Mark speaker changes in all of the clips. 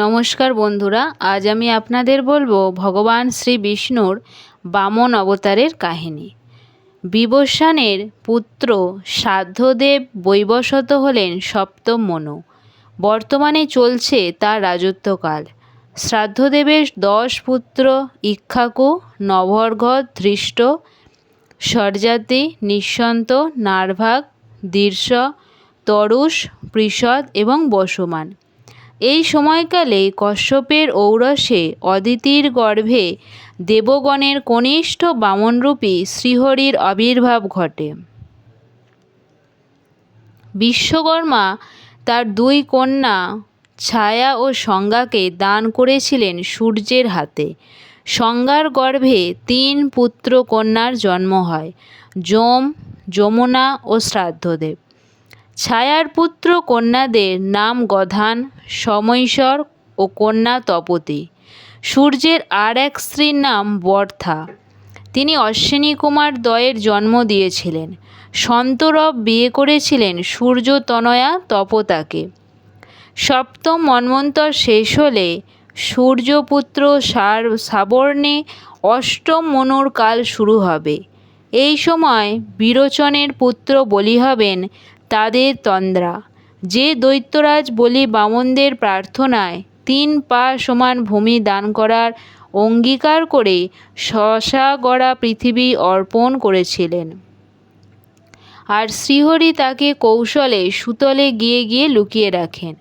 Speaker 1: নমস্কার বন্ধুরা, আজ আমি আপনাদের বলব ভগবান শ্রী বিষ্ণুর বামন অবতারের কাহিনী। বিবস্বানের পুত্র সাধ্যদেব বৈবশত হলেন সপ্তম মনু। বর্তমানে চলছে তার রাজত্বকাল। শ্রাদ্ধদেবের দশ পুত্র ইক্ষাকু নভর্গ ধৃষ্ট স্বরজাতি নিঃসন্ত, নারভাগ, দীর্ষ, তরুষ, পৃষদ এবং বসুমান। এই সময়কালে কশ্যপের ঔরসে অদিতির গর্ভে দেবগণের কনিষ্ঠ বামনরূপী শ্রীহরির আবির্ভাব ঘটে। বিশ্বকর্মা তার দুই কন্যা ছায়া ও সংজ্ঞাকে দান করেছিলেন সূর্যের হাতে। সংজ্ঞার গর্ভে তিন পুত্র কন্যার জন্ম হয়, যম, যমুনা ও শ্রাদ্ধদেব। ছায়ার পুত্র কন্যাদের নাম গধান সমৈশ্বর ও কন্যা তপতী। সূর্যের আর এক স্ত্রীর নাম বর্থা তিনি অশ্বিনী কুমার দ্বয়ের জন্ম দিয়েছিলেন। সন্তরব বিয়ে করেছিলেন সূর্য তনয়া তপতাকে। সপ্তম মন্বন্তর শেষ হলে সূর্যপুত্র সার সাবর্ণে অষ্টম মনুর কাল শুরু হবে। এই সময় বিরোচনের পুত্র বলি হবেন তাদের তন্দ্রা। যে দৈত্যরাজ বলি বামনদের প্রার্থনায়, তিন পা সমান ভূমি দান করার অঙ্গীকার করে শশা গড়া পৃথিবী অর্পণ করেছিলেন। আর শ্রীহরি তাকে কৌশলে সুতলে গিয়ে গিয়ে লুকিয়ে রাখেন।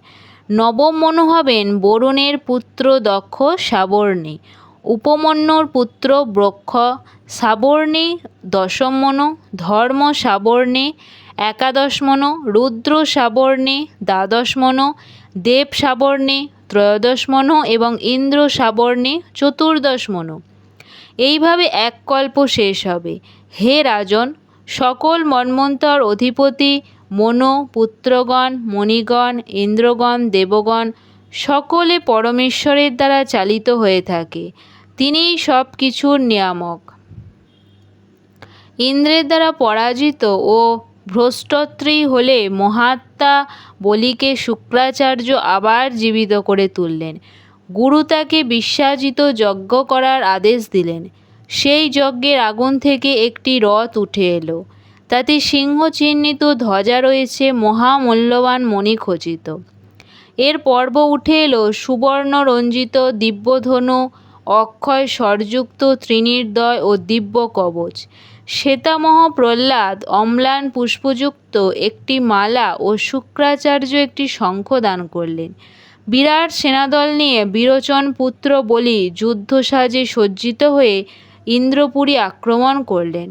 Speaker 1: নবম মনু হবেন বরুণের পুত্র দক্ষ সাবর্ণী, উপমন্যুর পুত্র ব্রক্ষ সাবর্ণী, দশম মনু ধর্ম সাবর্ণী একাদশ মনু, রুদ্র সাবর্ণী, দ্বাদশ মনু, দেব সাবর্ণী, ত্রয়োদশ মনু এবং ইন্দ্র সাবর্ণী, চতুর্দশ মনু। এইভাবে এক কল্প শেষ হবে। হে রাজন, সকল মন্মন্তর অধিপতি, মনো, পুত্রগণ, মণিগণ, ইন্দ্রগণ, দেবগণ, সকলে পরমেশ্বরের দ্বারা চালিত হয়ে থাকে। তিনিই সব কিছুর নিয়ামক। ইন্দ্রের দ্বারা পরাজিত ও ভ্রষ্টত্রী হলে মহাত্মা বলিকে শুক্রাচার্য আবার জীবিত করে তুললেন। গুরু তাকে বিশ্বাজিত যজ্ঞ করার আদেশ দিলেন। সেই যজ্ঞের আগুন থেকে একটি রথ উঠে এলো। তাতে সিংহ চিহ্নিত ধ্বজা রয়েছে মহামূল্যবান মণি খচিত এর পর্ব উঠে এলো সুবর্ণ রঞ্জিত দিব্যধনু, অক্ষয় স্বরযুক্ত ত্রিনির্দয় ও দিব্য কবচ শ্বেতামহ প্রহ্লাদ, অম্লান পুষ্পযুক্ত একটি মালা ও শুক্রাচার্য একটি শঙ্খ দান করলেন। বিরাট সেনাদল নিয়ে বিরোচন পুত্র বলি যুদ্ধ সাজে সজ্জিত হয়ে ইন্দ্রপুরী আক্রমণ করলেন।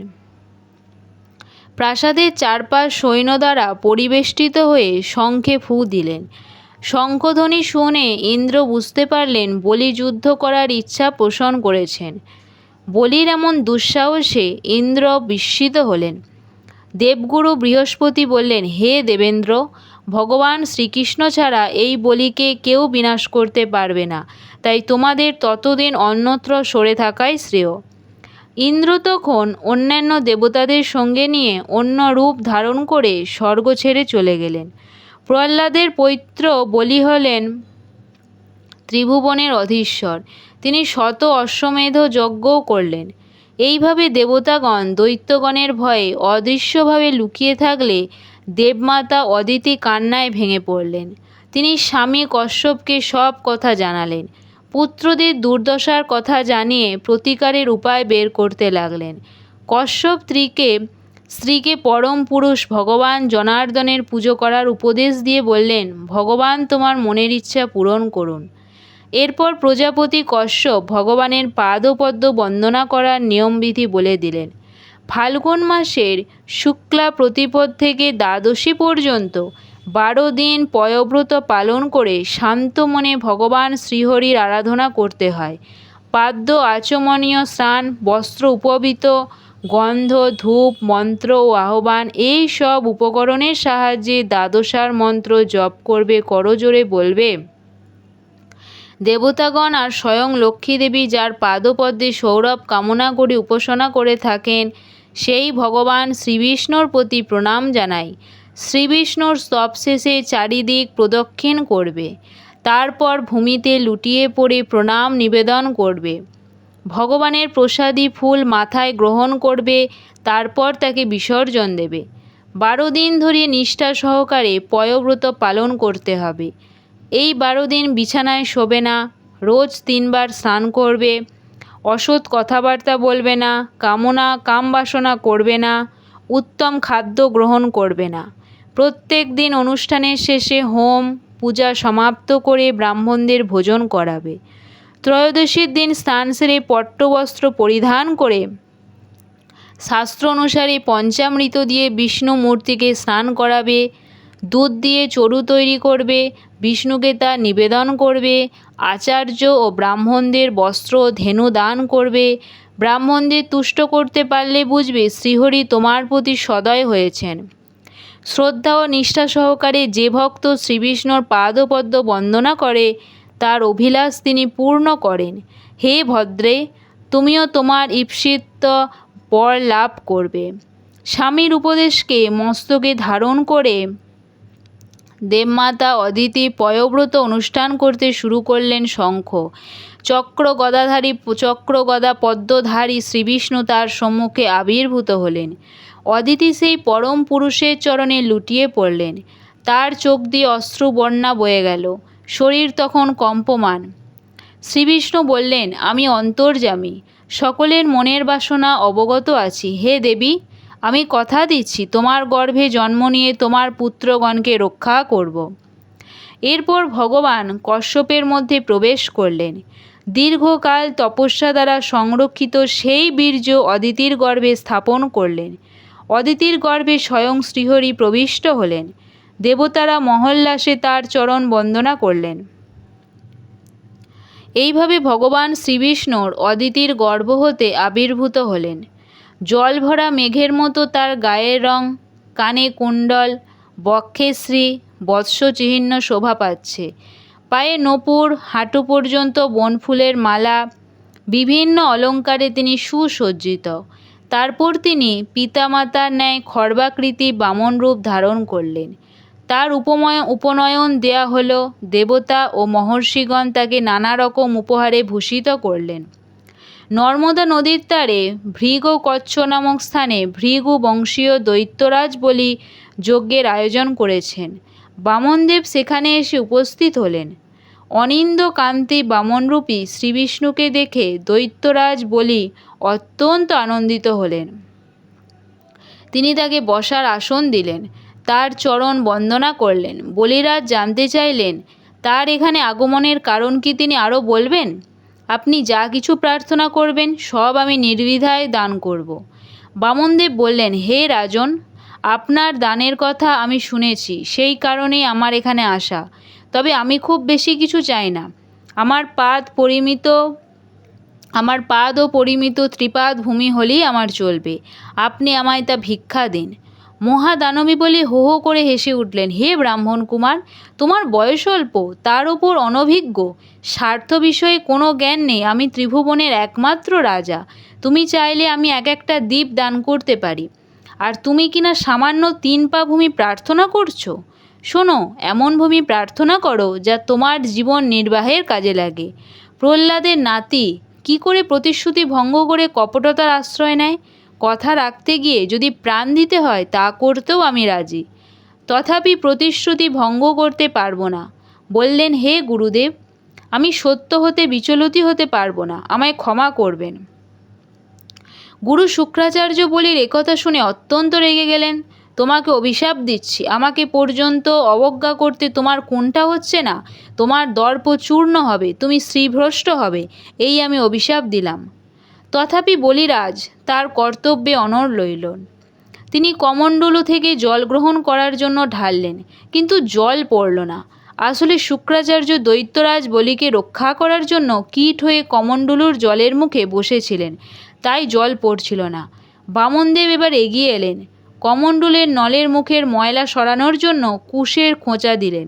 Speaker 1: প্রাসাদের চারপাশ সৈন্য দ্বারা পরিবেষ্টিত হয়ে শঙ্খে ফু দিলেন। শঙ্খধ্বনি শুনে ইন্দ্র বুঝতে পারলেন বলি যুদ্ধ করার ইচ্ছা পোষণ করেছেন। বলির এমন দুঃসাহসে ইন্দ্র বিস্মিত হলেন। দেবগুরু বৃহস্পতি বললেন, হে দেবেন্দ্র, ভগবান শ্রীকৃষ্ণ ছাড়া এই বলিকে কেউ বিনাশ করতে পারবে না। তাই তোমাদের ততদিন অন্যত্র সরে থাকাই শ্রেয় ইন্দ্র তখন অন্যান্য দেবতাদের সঙ্গে নিয়ে অন্য রূপ ধারণ করে স্বর্গ ছেড়ে চলে গেলেন। প্রহ্লাদের পৈত্র বলি হলেন ত্রিভুবনের অধীশ্বর। তিনি শত অশ্বমেধ যজ্ঞও করলেন। এইভাবে দেবতাগণ দৈত্যগণের ভয়ে অদৃশ্যভাবে লুকিয়ে থাকলে দেবমাতা অদিতি কান্নায় ভেঙে পড়লেন। তিনি স্বামী কশ্যপকে সব কথা জানালেন। পুত্রদের দুর্দশার কথা জানিয়ে প্রতিকারের উপায় বের করতে লাগলেন। কশ্যপ স্ত্রীকে স্ত্রীকে পরম পুরুষ ভগবান জনার্দনের পুজো করার উপদেশ দিয়ে বললেন, ভগবান, তোমার মনের ইচ্ছা পূরণ করুন। এরপর প্রজাপতি কশ্যপ ভগবানের পাদপদ্ম বন্দনা করার নিয়মবিধি বলে দিলেন। ফাল্গুন মাসের শুক্লা প্রতিপদ থেকে দ্বাদশী পর্যন্ত বারো দিন পয়ব্রত পালন করে শান্ত মনে ভগবান শ্রীহরির আরাধনা করতে হয়। পাদ্য আচমনীয় স্নান, বস্ত্র উপবিত, গন্ধ, ধূপ, মন্ত্র ও আহ্বান এই সব উপকরণের সাহায্যে দ্বাদশার মন্ত্র জপ করবে করজোরে বলবে। দেবতাগণ আর স্বয়ং লক্ষ্মী দেবী যার পাদপদ্মে সৌরভ কামনা করে উপাসনা করে থাকেন, সেই ভগবান শ্রীবিষ্ণুর প্রতি প্রণাম জানাই। শ্রীবিষ্ণুর স্তব শেষে চারিদিক প্রদক্ষিণ করবে। তারপর ভূমিতে লুটিয়ে পড়ে প্রণাম নিবেদন করবে। ভগবানের প্রসাদী ফুল মাথায় গ্রহণ করবে, তারপর তাকে বিসর্জন দেবে। বারো দিন ধরে নিষ্ঠা সহকারে পয়ব্রত পালন করতে হবে। এই বারো দিন বিছানায় শোবে না, রোজ তিনবার স্নান করবে, অসৎ কথাবার্তা বলবে না, কামনা কাম বাসনা করবে না, উত্তম খাদ্য গ্রহণ করবে না। প্রত্যেক দিন অনুষ্ঠানের শেষে হোম, পূজা সমাপ্ত করে ব্রাহ্মণদের ভোজন করাবে। ত্রয়োদশীর দিন স্নান সেরে পট্টবস্ত্র পরিধান করে শাস্ত্র অনুসারে পঞ্চামৃত দিয়ে বিষ্ণু মূর্তিকে স্নান করাবে, দুধ দিয়ে চরু তৈরি করবে বিষ্ণুকে তা নিবেদন করবে, আচার্য ও ব্রাহ্মণদের বস্ত্র ধেনু দান করবে। ব্রাহ্মণদের তুষ্ট করতে পারলে বুঝবে শ্রীহরি তোমার প্রতি সদয় হয়েছেন। শ্রদ্ধা ও নিষ্ঠা সহকারে যে ভক্ত শ্রীবিষ্ণুর পাদপদ্ম বন্দনা করে, তার অভিলাষ তিনি পূর্ণ করেন। হে ভদ্রে, তুমিও তোমার ঈপ্সিত বর লাভ করবে। স্বামীর উপদেশকে মস্তকে ধারণ করে দেবমাতা অদিতি পয়ব্রত অনুষ্ঠান করতে শুরু করলেন শঙ্খ। চক্র গদাধারী চক্র গদা পদ্মধারী শ্রীবিষ্ণু তার সম্মুখে আবির্ভূত হলেন। অদিতি সেই পরম পুরুষের চরণে লুটিয়ে পড়লেন। তার চোখ দিয়ে অশ্রু বন্যা বয়ে গেল। শরীর তখন কম্পমান। শ্রীবিষ্ণু বললেন, আমি অন্তর্যামী। সকলের মনের বাসনা অবগত আছি। হে দেবী আমি কথা দিচ্ছি, তোমার গর্ভে জন্ম নিয়ে তোমার পুত্রগণকে রক্ষা করব। এরপর ভগবান কশ্যপের মধ্যে প্রবেশ করলেন। দীর্ঘকাল তপস্যা দ্বারা সংরক্ষিত সেই বীর্য অদিতির গর্ভে স্থাপন করলেন। অদিতির গর্ভে স্বয়ং শ্রীহরি প্রবিষ্ট হলেন। দেবতারা মহল্লাসে তার চরণ বন্দনা করলেন। এইভাবে ভগবান শ্রীবিষ্ণুর অদিতির গর্ভ হতে আবির্ভূত হলেন। জল ভরা মেঘের মতো তার গায়ের রং, কানে কুণ্ডল, বক্ষে শ্রী, বৎসচিহ্ন শোভা পাচ্ছে। পায়ে নপুর, হাঁটু পর্যন্ত বনফুলের মালা, বিভিন্ন অলঙ্কারে তিনি সুসজ্জিত। তারপর তিনি পিতামাতার ন্যায় খর্বাকৃতি বামন রূপ ধারণ করলেন। তার উপময়, উপনয়ন দেয়া হল, দেবতা ও মহর্ষিগণ তাকে নানা রকম উপহারে ভূষিত করলেন। নর্মদা নদীর তারে ভৃগ কচ্ছ নামক স্থানে ভৃগু বংশীয় দৈত্যরাজ বলি যজ্ঞের আয়োজন করেছেন। বামনদেব সেখানে এসে উপস্থিত হলেন। অনিন্দ কান্তি বামনরূপী শ্রীবিষ্ণুকে দেখে দৈত্যরাজ বলি অত্যন্ত আনন্দিত হলেন। তিনি তাকে বসার আসন দিলেন, তার চরণ বন্দনা করলেন। বলিরাজ জানতে চাইলেন, তার এখানে আগমনের কারণ কি তিনি আরও বলবেন? আপনি যা কিছু প্রার্থনা করবেন, সব আমি নির্দ্বিধায় দান করব। বামনদেব বললেন, হে রাজন, আপনার দানের কথা আমি শুনেছি, সেই কারণেই আমার এখানে আসা। তবে আমি খুব বেশি কিছু চাই না। আমার পাদ পরিমিত, আমার পাদ ও পরিমিত ত্রিপাদ ভূমি হলেই আমার চলবে। আপনি আমায় তা ভিক্ষা দিন। মহাদানবী বলে হো হো করে হেসে উঠলেন, হে ব্রাহ্মণ কুমার, তোমার বয়স অল্প, তার ওপর অনভিজ্ঞ। স্বার্থ বিষয়ে কোনো জ্ঞান নেই, আমি ত্রিভুবনের একমাত্র রাজা। তুমি চাইলে আমি এক একটা দ্বীপ দান করতে পারি। আর তুমি কিনা সামান্য তিন পা ভূমি প্রার্থনা করছ? শোনো, এমন ভূমি প্রার্থনা করো, যা তোমার জীবন নির্বাহের কাজে লাগে। প্রহ্লাদের নাতি কি করে প্রতিশ্রুতি ভঙ্গ করে কপটতার আশ্রয় নেয়? কথা রাখতে গিয়ে যদি প্রাণ দিতে হয়, তা করতেও আমি রাজি। তথাপি প্রতিশ্রুতি ভঙ্গ করতে পারব না। বললেন, হে গুরুদেব, আমি সত্য হতে বিচলতি হতে পারব না। আমায় ক্ষমা করবেন। গুরু শুক্রাচার্য বলির একথা শুনে অত্যন্ত রেগে গেলেন। তোমাকে অভিশাপ দিচ্ছি। আমাকে পর্যন্ত অবজ্ঞা করতে তোমার কোনটা হচ্ছে না? তোমার দর্প চূর্ণ হবে। তুমি শ্রীভ্রষ্ট হবে। এই আমি অভিশাপ দিলাম। তথাপি বলিরাজ তার কর্তব্যে অনড় রইলেন তিনি কমণ্ডলু থেকে জল গ্রহণ করার জন্য ঢাললেন, কিন্তু জল পড়ল না। আসলে শুক্রাচার্য দৈত্যরাজ বলিকে রক্ষা করার জন্য কীট হয়ে কমণ্ডলুর জলের মুখে বসেছিলেন, তাই জল পড়ছিল না। বামনদেব এবার এগিয়ে এলেন, কমণ্ডলের নলের মুখের ময়লা সরানোর জন্য কুশের খোঁচা দিলেন।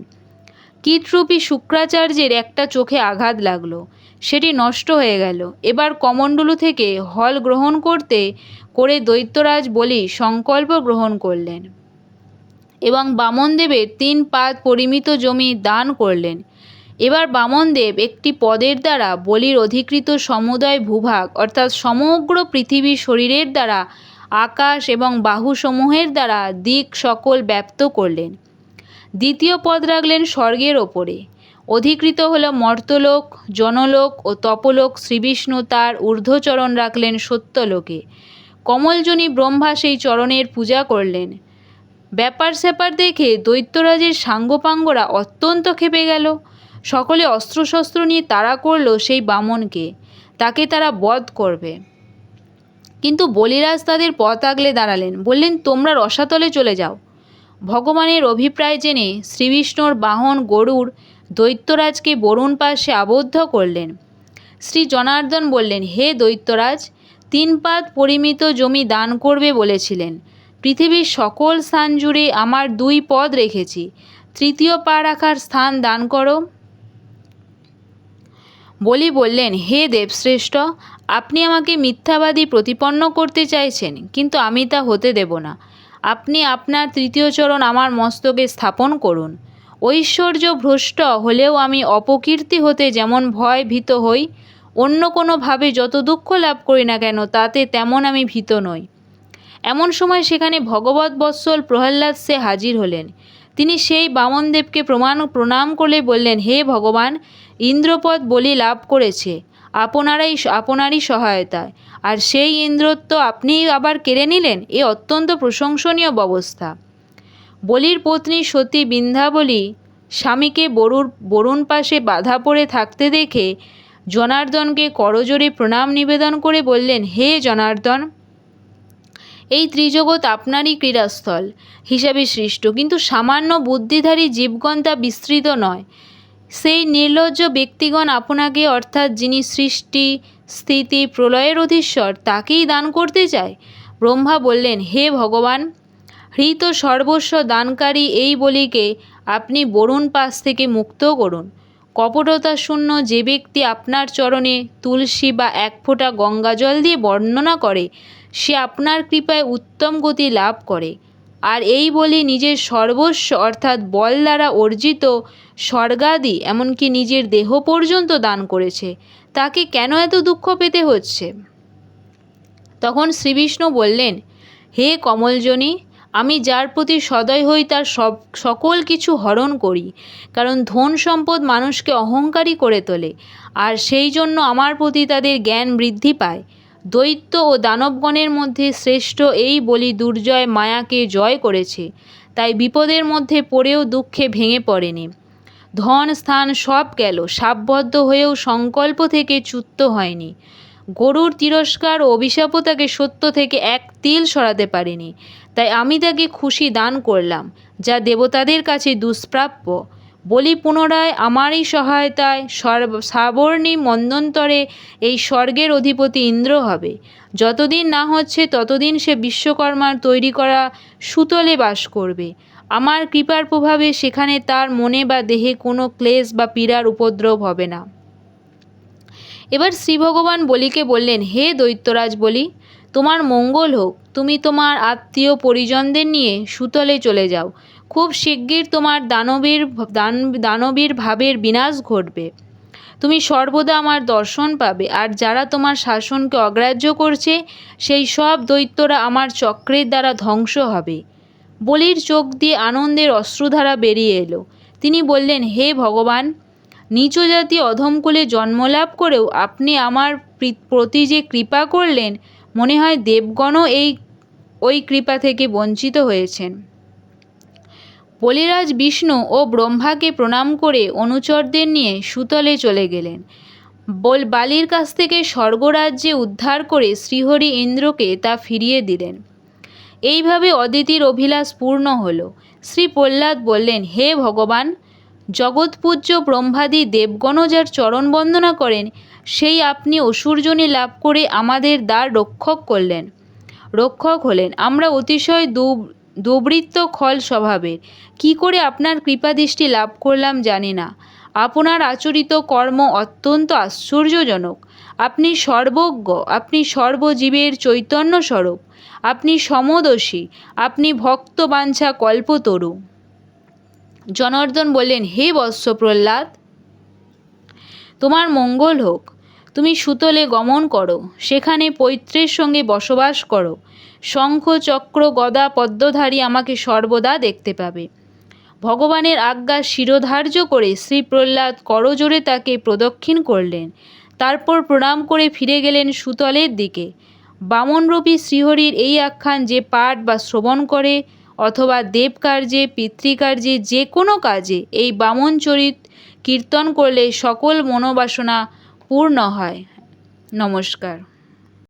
Speaker 1: কীটরূপী শুক্রাচার্যের একটা চোখে আঘাত লাগল সেটি নষ্ট হয়ে গেল। এবার কমণ্ডলু থেকে হল গ্রহণ করতে করে দৈত্যরাজ বলি সংকল্প গ্রহণ করলেন এবং বামনদেবের তিন পাদ পরিমিত জমি দান করলেন। এবার বামনদেব একটি পদের দ্বারা বলির অধিকৃত সমুদয় ভূভাগ অর্থাৎ সমগ্র পৃথিবী শরীরের দ্বারা, আকাশ এবং বাহুসমূহের দ্বারা দিক সকল ব্যপ্ত করলেন। দ্বিতীয় পদ রাখলেন স্বর্গের ওপরে। অধিকৃত হল মর্তলোক, জনলোক ও তপলোক শ্রীবিষ্ণু তার ঊর্ধ্বচরণ রাখলেন সত্যলোকে। কমলজনী ব্রহ্মা সেই চরণের পূজা করলেন। ব্যাপার স্যাপার দেখে দৈত্যরাজের সাঙ্গপাঙ্গরা অত্যন্ত ক্ষেপে গেল। সকলে অস্ত্রশস্ত্র নিয়ে তাড়া করল সেই বামনকে। তাকে তারা বধ করবে। কিন্তু বলিরাজ তাদের পথ আগলে দাঁড়ালেন। বললেন, তোমরা রসাতলে চলে যাও। ভগবানের অভিপ্রায় জেনে শ্রীবিষ্ণুর বাহন গরুর দৈত্যরাজকে বরুণ পাশে আবদ্ধ করলেন। শ্রী জনার্দন বললেন, হে দৈত্যরাজ, তিন পাত পরিমিত জমি দান করবে বলেছিলেন। পৃথিবীর সকল স্থান জুড়ে আমার দুই পদ রেখেছি। তৃতীয় পা রাখার স্থান দান করো। বলি বললেন, হে দেবশ্রেষ্ঠ, আপনি আমাকে মিথ্যাবাদী প্রতিপন্ন করতে চাইছেন, কিন্তু আমি তা হতে দেব না। আপনি আপনার তৃতীয় চরণ আমার মস্তকে স্থাপন করুন। ঐশ্বর্য ভ্রষ্ট হলেও আমি অপকীর্তি হতে যেমন ভয় ভীত হই, অন্য কোনোভাবে যত দুঃখ লাভ করি না কেন, তাতে তেমন আমি ভীত নই। এমন সময় সেখানে ভগবত বৎসল প্রহ্লাদ সে হাজির হলেন। তিনি সেই বামনদেবকে প্রমাণ প্রণাম করলে বললেন, হে ভগবান, ইন্দ্রপদ বলি লাভ করেছে, আপনারাই আপনারই সহায়তায়। আর সেই ইন্দ্রত্ব আপনিই আবার কেড়ে নিলেন? এ অত্যন্ত প্রশংসনীয় ব্যবস্থা। বলির পত্নী সতী বিন্ধ্যাবলী স্বামীকে বরুর বরুণ পাশে বাধা পড়ে থাকতে দেখে জনার্দনকে করজোরে প্রণাম নিবেদন করে বললেন, হে জনার্দন, এই ত্রিজগৎ আপনারই ক্রীড়াস্থল হিসাবে সৃষ্ট। কিন্তু সামান্য বুদ্ধিধারী জীবগণ তা বিস্তৃত নয়। সেই নির্লজ্জ ব্যক্তিগণ আপনাকে, অর্থাৎ যিনি সৃষ্টি, স্থিতি, প্রলয়ের অধীশ্বর, তাকেই দান করতে চায়? ব্রহ্মা বললেন, হে ভগবান হৃত সর্বস্ব দানকারী এই বলিকে আপনি বরুণ পাশ থেকে মুক্ত করুন। কপটতা শূন্য যে ব্যক্তি আপনার চরণে তুলসী বা এক ফোঁটা গঙ্গাজল দিয়ে বর্ণনা করে, সে আপনার কৃপায় উত্তম গতি লাভ করে। আর এই বলি নিজের সর্বস্ব অর্থাৎ বল দ্বারা অর্জিত স্বর্গাদি, এমনকি নিজের দেহ পর্যন্ত দান করেছে, তাকে কেন এত দুঃখ পেতে হচ্ছে? তখন শ্রীবিষ্ণু বললেন, হে কমলজনী আমি যার প্রতি সদয় হই, তার সব, সকল কিছু হরণ করি, কারণ ধন সম্পদ মানুষকে অহংকারী করে তোলে, আর সেই জন্য আমার প্রতি তাদের জ্ঞান বৃদ্ধি পায়। দৈত্য ও দানবগণের মধ্যে শ্রেষ্ঠ এই বলি দুর্জয় মায়াকে জয় করেছে, তাই বিপদের মধ্যে পড়েও দুঃখে ভেঙে পড়েনি। ধন, স্থান সব গেল সাববদ্ধ হয়েও সংকল্প থেকে চ্যুত হয়নি। গরুর তিরস্কার ও অভিশাপও তাকে সত্য থেকে এক তিল সরাতে পারেনি। তাই আমি তাকে খুশি দান করলাম, যা দেবতাদের কাছে দুষ্প্রাপ্য। বলি পুনরায়, আমারই সহায়তায় সর্ব সাবর্ণী মন্দন্তরে এই স্বর্গের অধিপতি ইন্দ্র হবে। যতদিন না হচ্ছে, ততদিন সে বিশ্বকর্মার তৈরি করা সুতলে বাস করবে। আমার কৃপার প্রভাবে সেখানে তার মনে বা দেহে কোনো ক্লেশ বা পীড়ার উপদ্রব হবে না। এবার শ্রী ভগবান বলিকে বললেন, হে দৈত্যরাজ বলি, তোমার মঙ্গল হোক। তুমি তোমার আত্মীয় পরিজনদের নিয়ে সুতলে চলে যাও। খুব শিগগির তোমার দানবীর, দান, দানবীর ভাবের বিনাশ ঘটবে। তুমি সর্বদা আমার দর্শন পাবে, আর যারা তোমার শাসনকে অগ্রাহ্য করছে, সেই সব দৈত্যরা আমার চক্রের দ্বারা ধ্বংস হবে। বলির চোখ দিয়ে আনন্দের অশ্রুধারা বেরিয়ে এলো। তিনি বললেন, হে ভগবান নিচ জাতি অধমকুলে জন্মলাভ করেও আপনি আমার প্রতি যে কৃপা করলেন, মনে হয় দেবগণও এই, ওই কৃপা থেকে বঞ্চিত হয়েছেন। বলিরাজ বিষ্ণু ও ব্রহ্মাকে প্রণাম করে অনুচরদের নিয়ে সুতলে চলে গেলেন। বল বালির কাছ থেকে স্বর্গরাজ্যে উদ্ধার করে শ্রীহরি ইন্দ্রকে তা ফিরিয়ে দিলেন। এইভাবে অদিতির অভিলাষ পূর্ণ হল। শ্রী প্রহ্লাদ বললেন, হে ভগবান জগৎপূজ্য ব্রহ্মাদি দেবগণও যার চরণ বন্দনা করেন, সেই আপনি অসুরজনী লাভ করে আমাদের দ্বার রক্ষক করলেন। রক্ষক হলেন। আমরা অতিশয় দুবৃত্ত খল স্বভাবের। কি করে আপনার কৃপাদৃষ্টি লাভ করলাম জানি না। আপনার আচরিত কর্ম অত্যন্ত আশ্চর্যজনক। আপনি সর্বজ্ঞ, আপনি সর্বজীবের চৈতন্য স্বরূপ আপনি সমদোষী, আপনি ভক্তবাঞ্ছা কল্পতরু। জনার্দন বললেন, হে বৎস প্রহ্লাদ তোমার মঙ্গল হোক। তুমি সুতলে গমন করো, সেখানে পৈত্রের সঙ্গে বসবাস করো। শঙ্খ, চক্র, গদা, পদ্মধারী আমাকে সর্বদা দেখতে পাবে। ভগবানের আজ্ঞা শিরোধার্য করে শ্রী প্রহ্লাদ করজোড়ে তাকে প্রদক্ষিণ করলেন। তারপর প্রণাম করে ফিরে গেলেন সুতলের দিকে। বামনরূপী শ্রীহরির এই আখ্যান যে পাঠ বা শ্রবণ করে অথবা দেবকার্যে, পিতৃকার্যে, যে কোনো কাজে এই বামন চরিত কীর্তন করলে সকল মনোবাসনা পূর্ণ হয়। নমস্কার।